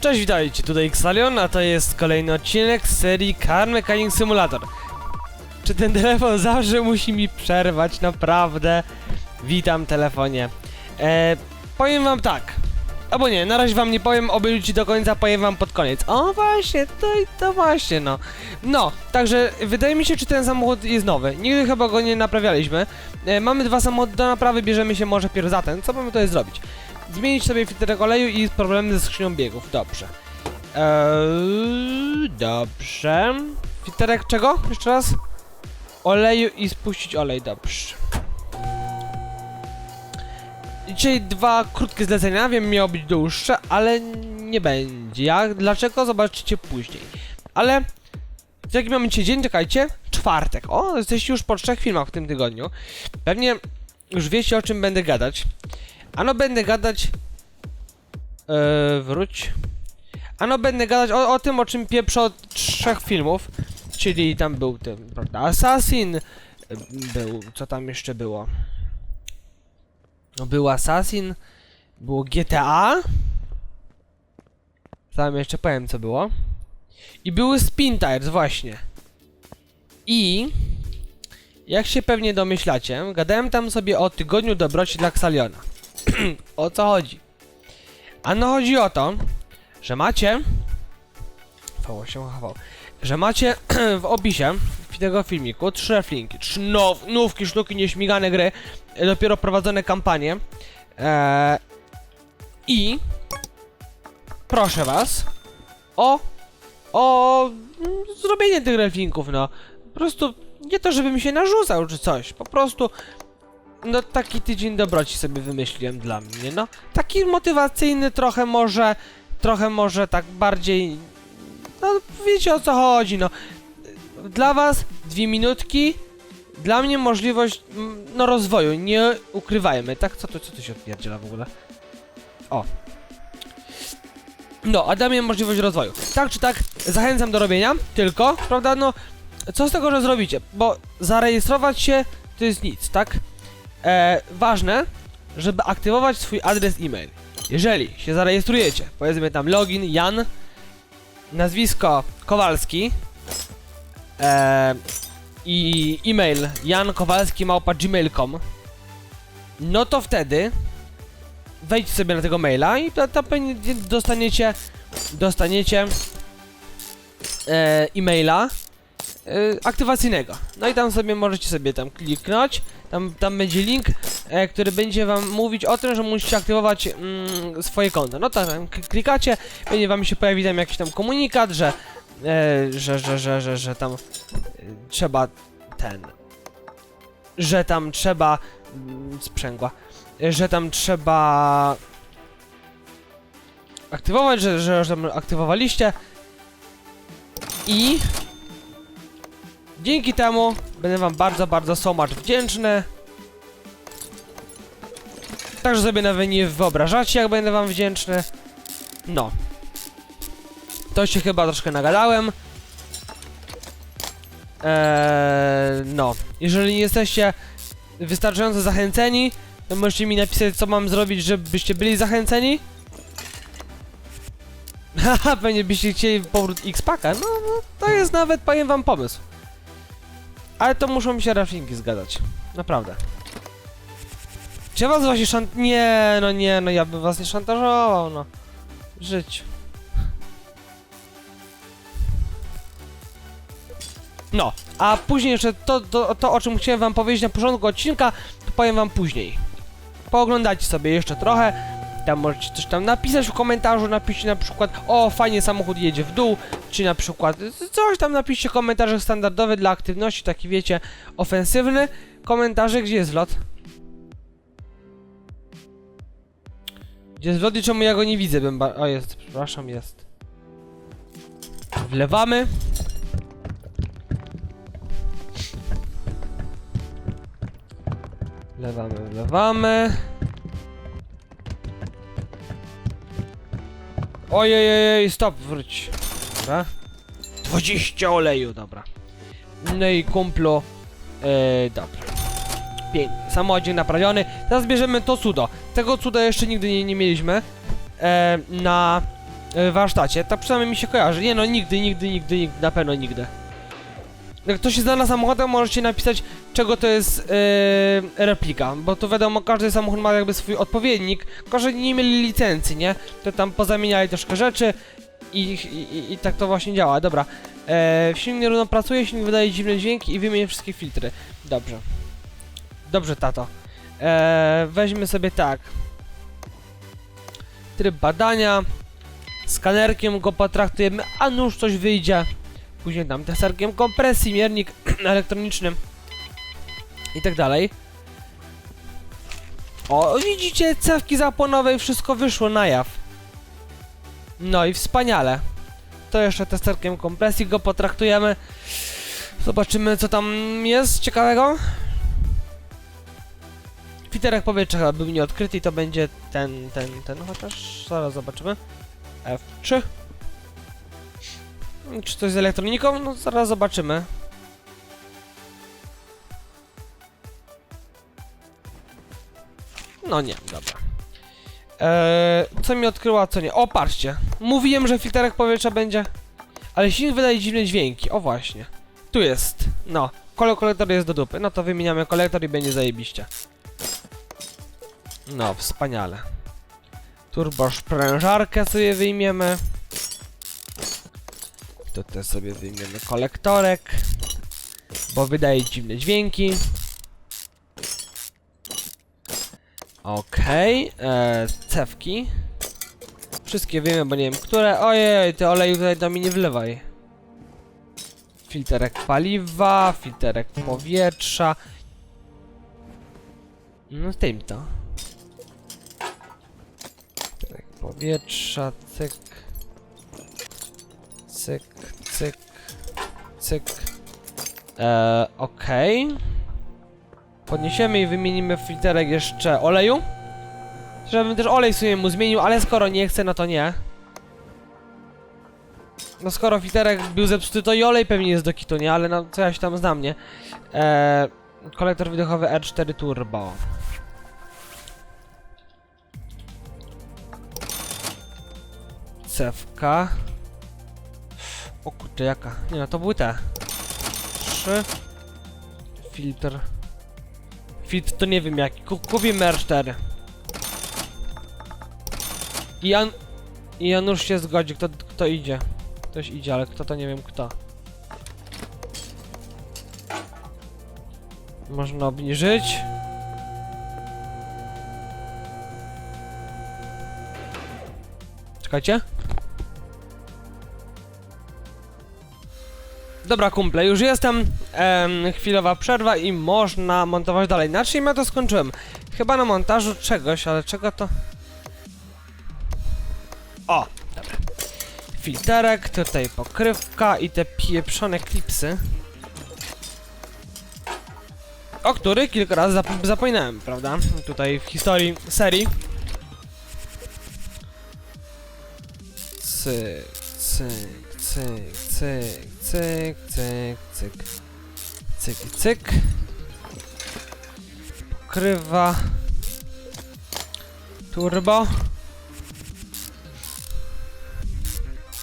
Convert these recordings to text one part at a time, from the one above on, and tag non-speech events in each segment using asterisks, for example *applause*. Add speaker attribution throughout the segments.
Speaker 1: Cześć, witajcie, tutaj Xalion, a to jest kolejny odcinek z serii Car Mechanic Simulator. Czy ten telefon *laughs* zawsze musi mi przerwać, naprawdę? Witam telefonie. E, powiem wam tak, albo nie, na razie wam nie powiem, obejrzyjcie do końca, powiem wam pod koniec. O właśnie, to, to właśnie, no. No, także wydaje mi się, czy ten samochód jest nowy. Nigdy chyba go nie naprawialiśmy. E, mamy dwa samochody do naprawy, bierzemy się może pierw za ten. Co mamy tutaj zrobić? Zmienić sobie filtrek oleju i problemy ze skrzynią biegów. Dobrze. Eee, dobrze. Filterek czego? Jeszcze raz? Oleju i spuścić olej. Dobrze. Dzisiaj dwa krótkie zlecenia. Wiem, miało być dłuższe, ale nie będzie. Jak? Dlaczego? Zobaczycie później. Ale jaki mamy dzisiaj dzień? Czekajcie. Czwartek. O, jesteście już po trzech filmach w tym tygodniu. Pewnie już wiecie, o czym będę gadać. Ano będę gadać. Eee, wróć. Ano będę gadać o, o tym, o czym pieprzę od trzech filmów. Czyli tam był ten, prawda, Assassin. e, Był, co tam jeszcze było? No był Assassin. Było GTA. Tam jeszcze powiem, co było. I były Spin Tires, właśnie. I... Jak się pewnie domyślacie, gadałem tam sobie o tygodniu dobroci dla Xaliona. *clears throat* o co chodzi? Ano chodzi o to, że macie. Fało się chował. Że macie *clears throat* w opisie tego filmiku trzy flinki, trzy now, nówki, sztuki, nieśmigane gry, dopiero prowadzone kampanie. Eee, I proszę was o o zrobienie tych reflinków, no. Po prostu nie to, żebym się narzucał czy coś, po prostu no taki tydzień dobroci sobie wymyśliłem dla mnie, no. Taki motywacyjny trochę może, trochę może tak bardziej, no wiecie o co chodzi, no. Dla was dwie minutki, dla mnie możliwość, no rozwoju, nie ukrywajmy, tak? Co to, co to się odpierdziela w ogóle? O. No, a dla mnie możliwość rozwoju. Tak czy tak, zachęcam do robienia, tylko, prawda, no, co z tego, że zrobicie? Bo zarejestrować się to jest nic, tak? E, ważne, żeby aktywować swój adres e-mail. Jeżeli się zarejestrujecie, powiedzmy tam login Jan, nazwisko Kowalski e, i e-mail jankowalski.gmail.com no to wtedy wejdźcie sobie na tego maila i to, to dostaniecie dostaniecie e, e-maila e, aktywacyjnego. No i tam sobie możecie sobie tam kliknąć tam, tam będzie link, e, który będzie wam mówić o tym, że musicie aktywować mm, swoje konto. No to tam k- klikacie, będzie wam się pojawi tam jakiś tam komunikat, że, e, że, że, że, że, że tam e, trzeba ten, że tam trzeba mm, sprzęgła, e, że tam trzeba aktywować, że, że już tam aktywowaliście i Dzięki temu będę wam bardzo, bardzo so wdzięczny. Także sobie nawet nie wyobrażacie, jak będę wam wdzięczny. No. To się chyba troszkę nagadałem. Eee, no. Jeżeli nie jesteście wystarczająco zachęceni, to możecie mi napisać, co mam zrobić, żebyście byli zachęceni. *laughs* Haha, pewnie byście chcieli powrót X-Paka. No, no, to jest nawet, powiem wam, pomysł. Ale to muszą mi się raflingi zgadzać. Naprawdę. Czy ja was właśnie szant... Nie, no nie, no ja bym was nie szantażował, no. Życiu. No, a później jeszcze to, to, to, o czym chciałem wam powiedzieć na początku odcinka, to powiem wam później. Pooglądajcie sobie jeszcze trochę. Tam możecie coś tam napisać w komentarzu, napiszcie na przykład o, fajnie samochód jedzie w dół, czy na przykład coś tam napiszcie komentarze standardowe dla aktywności, taki wiecie, ofensywny. Komentarze, gdzie jest lot? Gdzie jest lot i czemu ja go nie widzę? Bym o, jest, przepraszam, jest. Wlewamy. Wlewamy, wlewamy. Ojej, stop, wróć. Dobra. 20 oleju, dobra. No i kumplo. E, dobra. Pięknie. Samochodzie naprawiony. Teraz bierzemy to cudo. Tego cuda jeszcze nigdy nie, nie mieliśmy. E, na e, warsztacie. Tak przynajmniej mi się kojarzy. Nie no, nigdy, nigdy, nigdy, nigdy, na pewno nigdy. Jak ktoś się zna na samochodach, możecie napisać, czego to jest e, replika, bo to wiadomo, każdy samochód ma jakby swój odpowiednik, każdy nie mieli licencji, nie? To tam pozamieniali troszkę rzeczy i, i, i, tak to właśnie działa. Dobra, e, silnik nierówno pracuje, silnik wydaje dziwne dźwięki i wymienię wszystkie filtry. Dobrze. Dobrze, tato. E, weźmy sobie tak. Tryb badania. Skanerkiem go potraktujemy, a nuż coś wyjdzie. Później tam testerkiem kompresji, miernik *clears throat* elektroniczny i tak dalej. O, widzicie, cewki zapłonowe i wszystko wyszło na jaw. No i wspaniale. To jeszcze testerkiem kompresji go potraktujemy. Zobaczymy, co tam jest ciekawego. Fiterek powietrza był nieodkryty i to będzie ten, ten, ten, chociaż zaraz zobaczymy. F3. Czy coś z elektroniką? No zaraz zobaczymy. No nie, dobra. Eee, co mi odkryła, co nie? O, patrzcie. Mówiłem, że filterek powietrza będzie. Ale silnik wydaje dziwne dźwięki. O właśnie. Tu jest. No. Kolor kolektor jest do dupy. No to wymieniamy kolektor i będzie zajebiście. No, wspaniale. Turbo sprężarkę sobie wyjmiemy. Tutaj sobie wyjmiemy kolektorek. Bo wydaje dziwne dźwięki. Okej, okay, cewki. Wszystkie wiemy, bo nie wiem, które. Ojej, ty oleju tutaj do mi nie wlewaj. Filterek paliwa, filterek powietrza. No tym to. Filterek powietrza, cyk. Cyk, cyk, cyk. Eee, okej. Podniesiemy i wymienimy filterek jeszcze oleju. Żebym też olej sobie mu zmienił, ale skoro nie chce, no to nie. No skoro filterek był zepsuty, to i olej pewnie jest do kitu, nie? Ale no, co ja się tam znam, nie? Eee, kolektor wydechowy R4 Turbo. Cewka. O kurczę, jaka? Nie no, to były te. Trzy. Filtr. Filtr to nie wiem jaki. Ku- Kupimy R4. I Jan... I Janusz się zgodzi, kto, kto idzie. Ktoś idzie, ale kto to nie wiem kto. Można obniżyć. Czekajcie. Dobra kumple, już jestem. Em, chwilowa przerwa i można montować dalej. Na czym ja to skończyłem? Chyba na montażu czegoś, ale czego to... O, dobra. Filterek, tutaj pokrywka i te pieprzone klipsy. O których kilka razy zap zapominałem, prawda? Tutaj w historii serii. Cyk, cyk, cyk, cyk, cyk, cyk, cyk. Cyk, i cyk. Pokrywa. Turbo.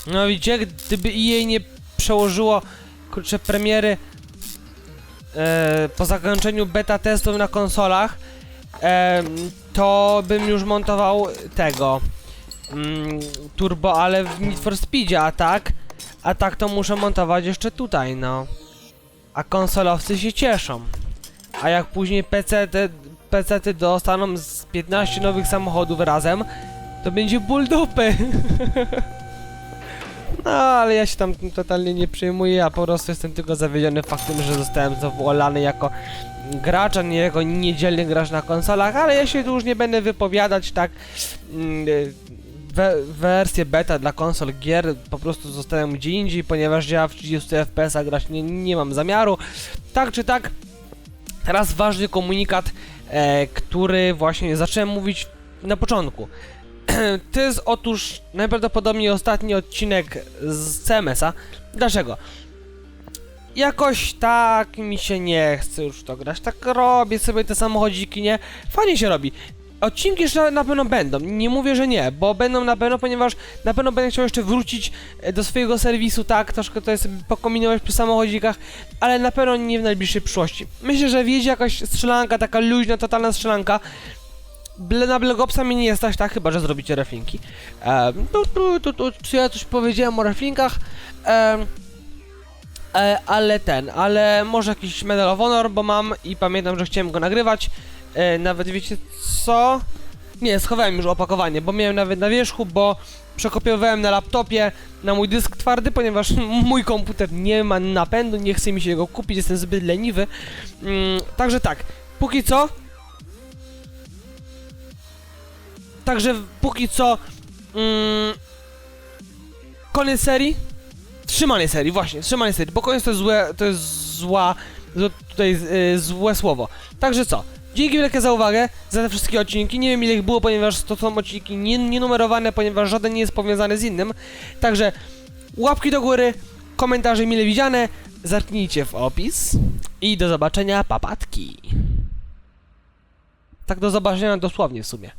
Speaker 1: No widzicie, gdyby jej nie przełożyło kurczę premiery e, po zakończeniu beta testów na konsolach, e, to bym już montował tego mm, turbo, ale w Need for Speedzie, a tak, a tak to muszę montować jeszcze tutaj, no. A konsolowcy się cieszą. A jak później PC te, PC dostaną z 15 nowych samochodów razem, to będzie ból dupy. *laughs* No, ale ja się tam totalnie nie przejmuję, ja po prostu jestem tylko zawiedziony faktem, że zostałem zawołany jako gracz, a nie jako niedzielny gracz na konsolach, ale ja się tu już nie będę wypowiadać, tak. Mm, y, We, wersję beta dla konsol gier po prostu zostałem gdzie indziej, ponieważ ja w 30 fps grać nie, nie mam zamiaru. Tak czy tak, teraz ważny komunikat, e, który właśnie zacząłem mówić na początku. *clears throat* To jest otóż najprawdopodobniej ostatni odcinek z CMS-a. Dlaczego? Jakoś tak mi się nie chce już to grać. Tak robię sobie te samochodziki, nie? Fajnie się robi. Odcinki jeszcze na pewno będą, nie mówię, że nie, bo będą na pewno, ponieważ na pewno będę chciał jeszcze wrócić e, do swojego serwisu, tak, troszkę to jest pokombinować przy samochodzikach, ale na pewno nie w najbliższej przyszłości. Myślę, że wjedzie jakaś strzelanka, taka luźna, totalna strzelanka, Ble, na Blogopsa mi nie stać, tak, chyba, że zrobicie reflinki. Um, tu, tu, tu, tu, czy ja coś powiedziałem o reflinkach? E, ale ten, ale może jakiś Medal of Honor, bo mam i pamiętam, że chciałem go nagrywać. E, nawet wiecie co? Nie, schowałem już opakowanie, bo miałem nawet na wierzchu, bo przekopiowałem na laptopie na mój dysk twardy, ponieważ *laughs* mój komputer nie ma napędu, nie chce mi się go kupić, jestem zbyt leniwy. Mm, także tak, póki co Także póki co mm, koniec serii. Trzymanie serii, właśnie, trzymanie serii, bo koniec to jest złe, to jest zła, tutaj y, złe słowo. Także co? Dzięki wielkie za uwagę, za te wszystkie odcinki. Nie wiem ile ich było, ponieważ to są odcinki nie- nienumerowane, ponieważ żaden nie jest powiązany z innym. Także łapki do góry, komentarze mile widziane, zerknijcie w opis i do zobaczenia, papatki. Tak do zobaczenia dosłownie w sumie.